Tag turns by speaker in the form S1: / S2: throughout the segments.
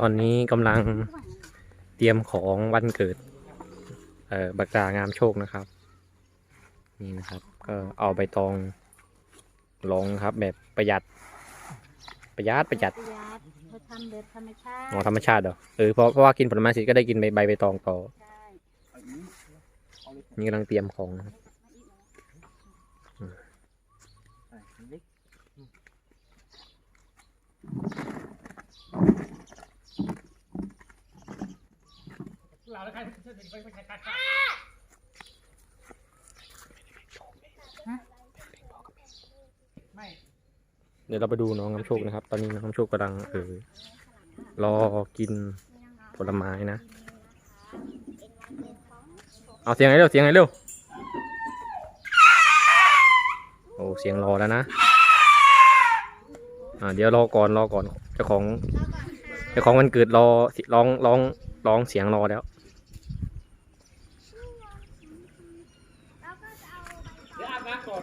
S1: ตอนนี้กำลังเตรียมของวันเกิด เอ่อบักดางามโชคนะครับ นี่นะครับ ก็เอาใบตองลงครับ แบบประหยัด ประหยัดประหยัด
S2: ประหยัดเขาทำแบบธรรมชาติ
S1: หมอธรรมชาติเหรอเออเพราะเพราะว่ากินผลไม้เสร็จก็ได้กินใบใบใบตองต่อ
S2: ใช่
S1: นี่กำลังเตรียมของนะครับ
S3: เราแล้วใครไม่
S1: เดี๋ยวเราไปดูน้องน้ำโชคนะครับ ตอนนี้น้องน้ำโชคกำลังเออรอกินผลไม้นะ เอาเสียงไงเร็วเสียงไงเร็ว โอ้เสียงรอแล้วนะ อ่าเดี๋ยวรอก่อนรอก่อน เจ้าของเจ้าของวันเกิดรอสิร้องร้องร้องเสียงรอแล้ว
S3: เดี๋ยวอาบน้ำก่อน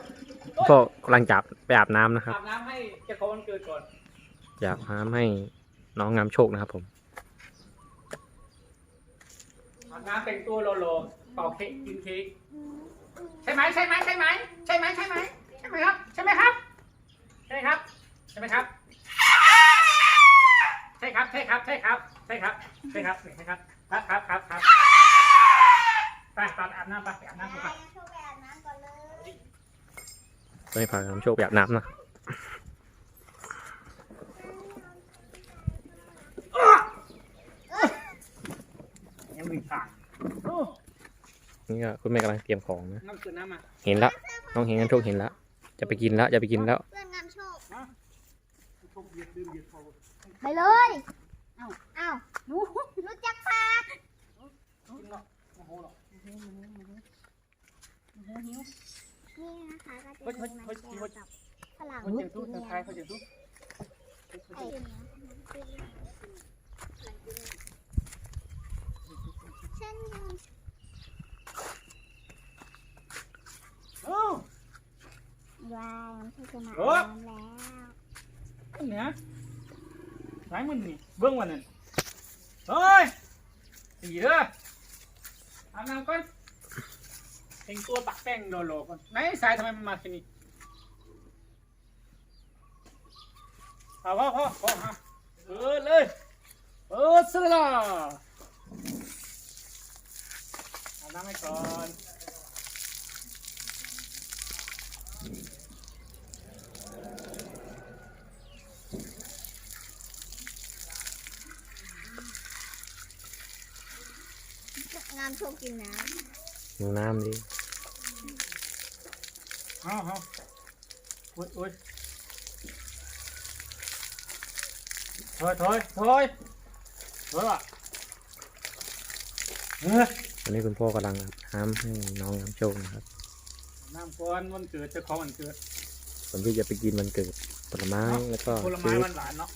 S1: ก็กำลังจับไปอาบน้ำนะครับ
S3: อาบน้ำให้เจ้าของวันเกิดก่อน
S1: อยากน้ำให้น้องงามโชคนะครับผม
S3: อาบน้ำแต่งตัวโลๆเป่าเค้กกินเค้กใช่ไหมใช่ไหมใช่ไหมใช่ไหมใช่ไหมใช่ไหมครับใช่ไหมครับใช่ครับใช่ไหมครับ ใช่ครับใช่ครับใช่ครับใช่ครับใช่ครับใช่ครับครับครับครับครับไปไปอาบน้ำไปไปอาบน้ำไป
S1: ไม่พาน้ำโชคไปอาบน้ำนะ
S3: ยังมีผ่านโอ้
S1: นี่ก็คุณแม่กำลังเตรียมของนะ
S3: น้ำเกลือน้ำมา
S1: เห็นแล้วน้องเห็นงามโชคเห็นแล้วจะไปกินแล้วจะไปกินแล้ว
S2: เพื่อนงามโชค
S3: ชมเย็นดื่มเย็นพอ
S2: ไปเลยเอ้าเอ้าหนูรู้จักปาก
S3: กินเนาะโอ้โหเนาะ
S2: หิวหิวหิวหิวหิวหิว
S4: นี่นะคะก็จะ
S3: เฮ้ย
S4: มี
S3: เฮ้ย
S4: มัน
S3: เฮ้ย
S4: แก้วกับฝรั่ง
S3: เขาเจ็บตู้ทางท้ายเขาเจ็บตู้
S4: ไอ้ฉันยัง
S3: โอ้
S4: วางมันจะมา
S3: โอ้
S4: อาบน้ำแล้ว
S3: เนี่ย สายมันนี่เบื้องวันนั้นเฮ้ยสีเด้ออาบน้ำก่อนแต่งตัวปักแป้งโลโลก่อนไหนสายทำไมมันมาแค่นี้เอาพ่อพ่อพ่อฮะเออเลยเออส ละอาบน้ำให้ก่อน
S4: งามโชคกินน้
S1: ดูน้ำดิ
S3: เอาเอาโอ้ยโอ้ยถอยถอยถอยถอยว่ะเฮ้ย
S1: ตอนนี้คุณพ่อกำลังอาบน้ำให้น้องงามโชคนะครับ
S3: น้ำก้อนวันเกิดเจ้าของวันเกิด
S1: ส่วนที่จะไปกินมันเกิดผลไม้แล้วก็
S3: ผลไม้
S1: ซื้อ
S3: หวานๆเนาะ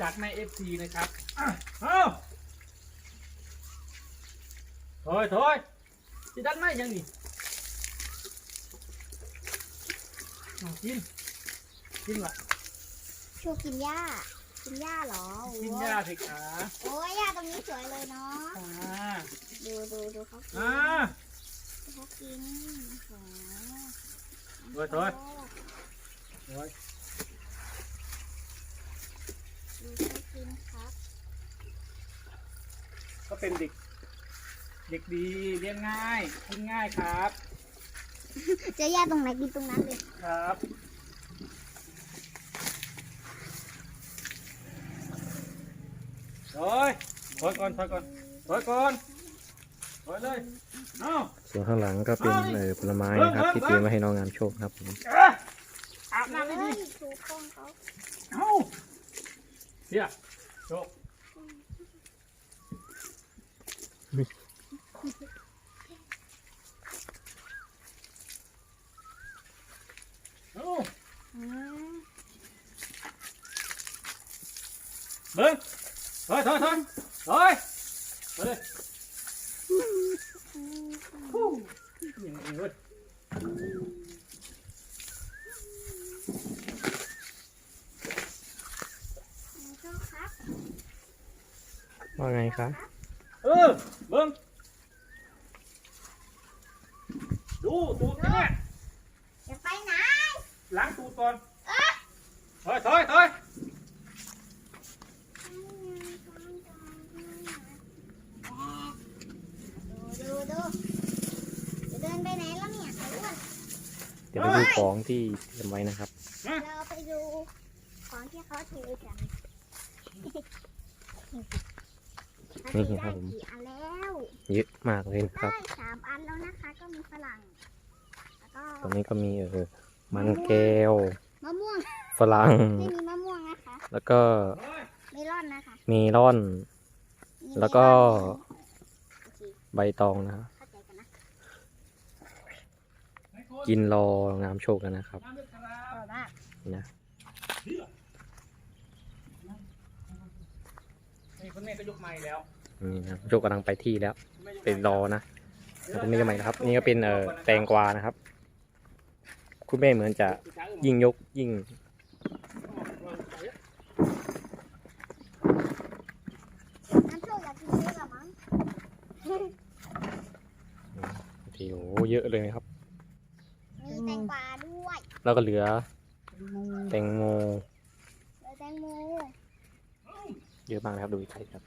S3: จากในเอฟซีนะครับอะเอาถ อยถอยที่ด้านในยังนี่เอากินกินว่ะำ
S4: โชคกินหญ้า กินหญ้าเหรอโอ้
S3: กิน
S4: ย
S3: ยาสิขา
S4: โอ้ยหญ้าตรงนี้สวยเลยเนาะ
S3: อ่า
S4: ดูดูดูเขากิน
S3: อ่า
S4: ดูเขากินโอ้โห
S3: ถอยถอยถอย
S4: ดูเขากินครับ
S3: ก็เป็นเด็กเด็กดีเลี้ยงง่ายกินง่ายครับ
S4: เจอหญ้าตรงไหนกินตรงนั้นเลย
S3: ครับถอยถอยก่อนถอยก่อนถอยก่อนถอยเลยเอา
S1: ส่วนข้างหลังก็เป็นเออผลไม้นะครับที่เตรียมไว้ให้น้องงามโชคครับผม
S3: เอ้ยอาบน้ำ
S4: เฮ้
S3: ดี
S4: ยถูกต้องเขา
S3: ๆเอาเฮียโชค เอา
S4: อืม
S3: เบิ้งถอยถอยถอยถอยถอยเลยฮู้ยังไงเว้ย
S4: โชครับ
S1: ว่าไงคะ
S3: เออเบิ้งดูตูดเนี่ย
S4: จะไปไหน
S3: ล้าง ตูดก่อนถอยถอยถอย
S4: ดูดูดูจะเดินไปไหนแล้วเนี่ยไอ้อ้วน
S1: เดี๋ยวไปดูของที่เตรียมไว้นะครับ
S4: เราไปดูของที่เขาถือกัน
S1: นี่ครับผม
S4: ได้กี่อันแล้ว
S1: เยอะมากเลยนะครับ
S4: ได้สามอันแล้วนะคะ ก็มีฝรั่งแล้วก็
S1: ตรงนี้ก็มีเออ มันแก้ว
S4: มะม่วง
S1: ฝรั่ง
S4: ไม่มีมะม่วงนะคะ
S1: แล้วก็
S4: เมลอนนะคะ
S1: เมลอน
S4: มี
S1: แล้วก็
S4: โอเค
S1: ใบตองนะครับ
S4: เข้าใจกันนะ
S1: กินรองามโชคกันนะครับ
S4: อร่อยมาก
S1: นะ
S3: นี่คุณแม่ก็ยกไม้แล้ว
S1: นี่นะโชคกำลังไปที่แล้วไปรอนะแล้วตรงนี้ก็ใหม่นะครับ นี่ก็เป็นเอ่อแตงกวานะครับ คุณแม่เหมือนจะยิ่งยกยิ่ง
S4: น้ำโชคอยากกินเยอะเหรอมั้ง
S1: ทีโอ้โหเยอะเลยนะครับ
S4: มีแตงกวาด้วย
S1: แล้วก็เหลือแตงโม
S4: เหลือแตงโม
S1: เยอะมากนะครับดูใกล้ครับ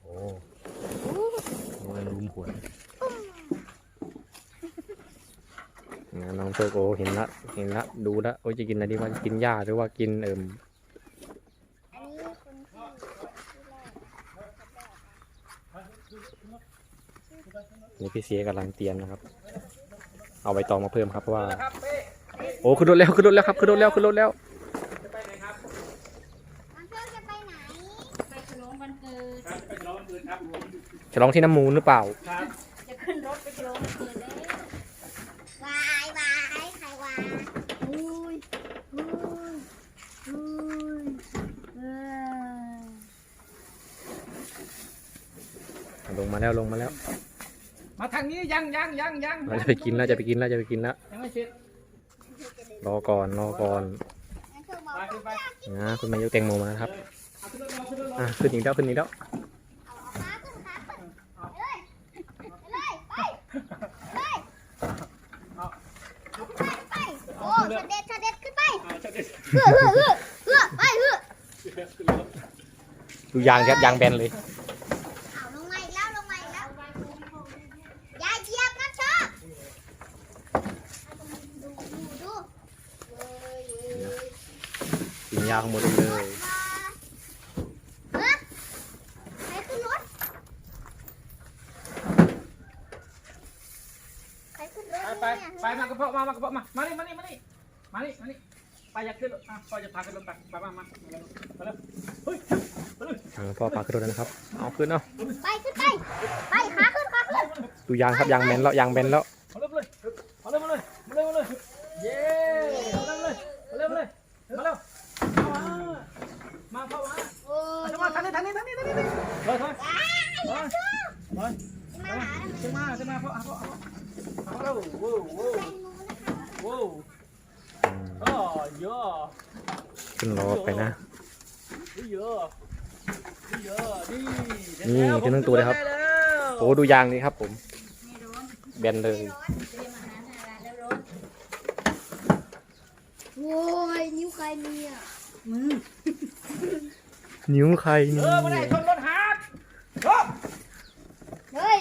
S1: โอ้โหมันรุมหัวงา น้องโชคโอเห็นละเห็นละดูละโอ้จะกินอะไรดีว่ากินหญ้าหรือว่ากินเอิ่ม
S4: นี่
S1: พี่เสียกำลังเตรียมนะครับ เอาใบตองมาเพิ่มครับเพราะว่า โอ้ขึ้นรถแล้วขึ้นรถแล้วครับขึ้นรถแล้วขึ้นรถแล้ว
S3: จะไปไหนครับ
S4: จะ
S2: ลองวันเกิด
S3: ครับไปร้องคืนครับผม
S1: ฉลองที่น้ำมูลหรือเปล่า
S3: ครับ
S2: จะขึ้นรถไปฉลองวันเกิดแล้ว
S4: วายวายใครวายอุ้ยอุ้ยอุ้ยเออ
S1: ลงมาแล้วลงมาแล้ว
S3: มาทางนี้ยังยังยังยัง
S1: เราจะไปกินแล้วจะไปกินแล้วจะไปกินแล้ว
S3: ยังไม่เสร็จ
S1: รอก่อนรอก่อน
S4: น้ำโชคบอก
S3: ไปขึ้นไป
S1: นะคุณแม่ยกแตงโมมานะครับ
S3: เอาขึ้นรถเอาขึ้นรถเอา
S1: อะขึ้นอีกแล้วขึ้นอีกแล้ว
S4: เอาขาขึ้นขาขึ้นไปเลยไปเลยไปเลยเอาขึ้นไปขึ้นไปโอ้เสด็จเสด็จขึ้นไป
S3: เอาจะได้
S4: เฮือเฮือเฮือเฮือไปเฮือ
S3: ขึ้นรถ
S1: ดูยางครับยางแบนเลย
S4: เอาลงมาอีกแล้วลงมาอีกแล้วอย่าเหยียบนะเชอบดูดูดูเว้ยเว้ยเว้ย
S1: กินยาข้างบนเลย
S4: ฮะใครขึ้นรถใครขึ้นรถ
S3: ไปไป
S4: เนี่ย
S3: ไปมากระเพาะมามากระเพาะมา มานี่มานี่มานี่มานี่มานี่ไปอยากขึ้นรถอะพ่อจะพาขึ้นรถไปไปมามามาเร็วมาเร็วเฮ้ยมาเลย
S1: ทางพ่อพาขึ้นรถแล้วนะครับ เอาขึ้นเอา
S4: ไปขึ้นไป ไปขาขึ้นขาขึ้น
S1: ดูยางครับยางแบนแล้วยางแบนแล้ว
S3: มาเร็วเลยมาเร็วมาเลยมาเร็วมาเลยเย้มาเร็วเลยมาเร็วเลยมาเร็วมาเข้ามา
S4: โอ้ย
S3: มาทางนี้ทางนี้ทางนี้ทางนี้เฮ้ยเฮ้ย
S4: อ้ายอย่าชู้
S3: เฮ้ย
S4: มาหาทำไม
S3: ขึ้นมาขึ้นมาพ่อพ่อพ่อพ่อเร็วว้าวว้าว
S4: แตงโมนะคะ
S3: ว้าว
S1: อืม
S3: อ๋อเยอะ
S1: ขึ้นรถไปนะ
S3: เยอะเยอะนี่
S1: นี่ขึ้นทั้งตัวเลยครับโอ้ดูยางนี่ครับผม
S2: ไม่ร้อน
S1: แบนเลย
S2: เตรียมอาหารให้ร้านแล้วร้อน
S4: โว้ยนิ้วใครมีอะ
S2: มือ
S1: นิ้วใคร
S3: เอ
S1: นี่
S3: อมาได้ชนรถฮาร์ดชน
S4: เฮ้ย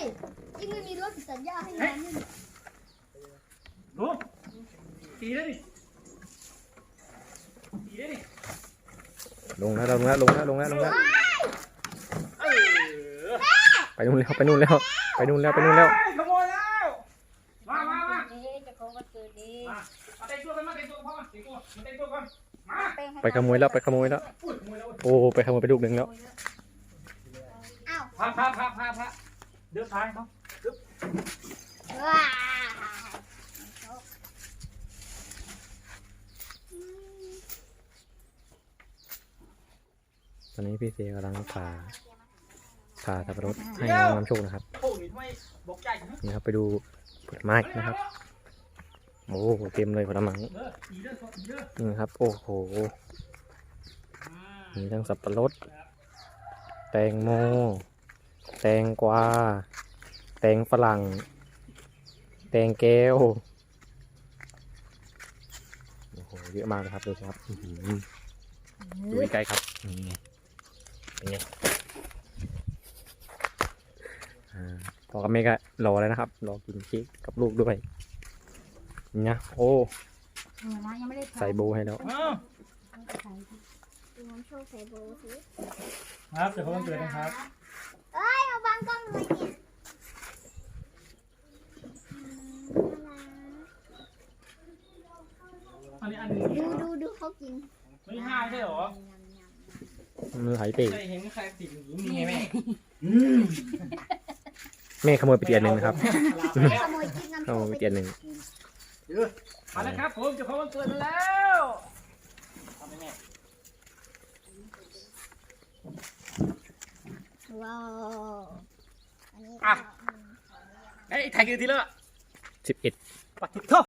S4: ยิ่งไม่มีรถสัญญาให้งานนี่
S3: ดูตีได้ดิตีได้ดิ
S1: ลง แล้วลงแล้วลงแล้วลงแล้วลงแล้ว
S3: เออ
S1: ไปนู่นแล้วไปนู่นแล้วไปนู่นแล้วไปนู่นแล้ว
S3: ขโมยแล้วมามามา
S2: เด้จะของวันเกิดเด้
S3: มามาเตะตัวกันมาเตะตัวพ่อมาเตะตัวมาเตะตัวก่อนมา
S1: ไปขโมยแล้วไปขโมยแล้ว
S3: อุ้ยขโมยแล้ว
S1: โอ้ไปขโมยไปลูกหนึ่งแล้ว
S4: อ้าว
S3: พาพาพาพาพาเดือดท้ายเขา
S4: ว้า
S1: ต อนนี้พี่เสียกำลังผ่าผ่าสับปะรดให้น้องน้ำโชคนะครับ
S3: โอ้ยทำไมบอกใจนะ
S1: นี่ครับไปดูผลไม้นะครับโอ้เต็มเลยผลไม้
S3: เด้อตีเด้อตีเด้อ
S1: นี่ครับโอ้โห
S3: อ่า
S1: มีทั้งสับปะรด แตงโม แตงกวา แตงฝรั่ง แตงแก้ว โอ้โห เยอะมากนะครับดูสิครับอื้อหือดูใกล้ๆครับนี่ไง เป็นไงอ่าพอกับแม่ก็รอแล้วนะครับ รอกินเค้กกับลูกด้วยนี่นะโอ้
S4: เออนะยังไม่ได้ทำ
S1: ใส่โบว์ให้แล้ว
S3: อ้าว
S4: ใส่ดูน้ำโชคใส่โบว์สิ
S3: ครับเดี๋ยวเขาวันเกิดนะครับ
S4: เอ้ยเอาบางกล้องเลยเนี่ยอืมน่ารัก
S3: อันนี้อันหนึง
S4: ดูดูดูเขากิน
S3: ไม่ห้าใช่เหรอ
S1: มือหายเป๋
S3: ใช่เห็นใครติดอย่างนี้มีไงแม่
S1: แม่ขโมยไปเตียนหนึ่งนะครับ
S4: ไม่ขโมยกินน้ำ
S1: ข
S4: โช
S1: โม
S4: ค
S1: ยไป
S4: ไป
S1: เตียนหนึ่ง
S3: มาแล้วครับผมเจะเขาวันเกิดมาแล้วทำไมแม่
S4: ว้าวอันนี้
S3: อะเอ้ยถ่ายกี่นาทีแล้ว
S1: สิบเอ็ด
S3: ปัดทิศเท่า